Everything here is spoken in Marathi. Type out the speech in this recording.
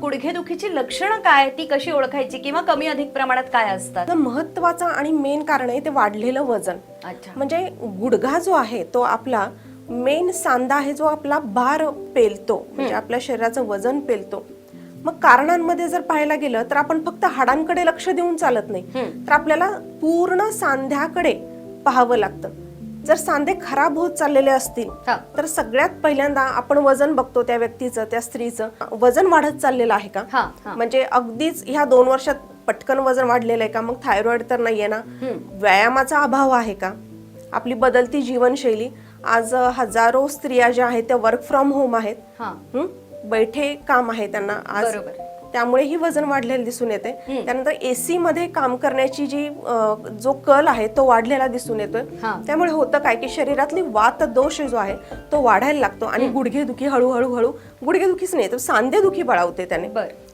गुडघेदुखीची लक्षणं काय ती कशी ओळखायची किंवा कमी अधिक प्रमाणात काय असतात? तर महत्वाचं आणि मेन कारण आहे ते वाढलेलं वजन. अच्छा. म्हणजे गुडघा जो आहे तो आपला मेन सांधा आहे जो आपला भार पेलतो. म्हणजे आपल्या शरीराचं वजन पेलतो. मग कारणांमध्ये जर पाहायला गेलं तर आपण फक्त हाडांकडे लक्ष देऊन चालत नाही. तर आपल्याला पूर्ण सांध्याकडे पाहावं लागतं. जर सांधे खराब होत चाललेले असतील. तर सगळ्यात पहिल्यांदा आपण वजन बघतो त्या व्यक्तीचं त्या स्त्रीचं. वजन वाढत चाललेलं आहे का. म्हणजे अगदीच ह्या दोन वर्षात पटकन वजन वाढलेलं आहे का? मग थायरॉइड तर नाहीये ना? व्यायामाचा अभाव आहे का? आपली बदलती जीवनशैली. आज हजारो स्त्रिया ज्या आहेत त्या वर्क फ्रॉम होम आहेत? बैठे काम आहे त्यांना. आज बरोबर. त्यामुळे ही वजन वाढलेलं दिसून येते त्यानंतर एसी मध्ये काम करण्याची जी जो कल आहे तो वाढलेला दिसून येतोय. त्यामुळे होतं काय की शरीरातली वात दोष जो आहे तो वाढायला लागतो आणि गुडघेदुखी हळूहळू हळू गुडघेदुखीच नाही तर सांधेदुखी बळावते त्याने.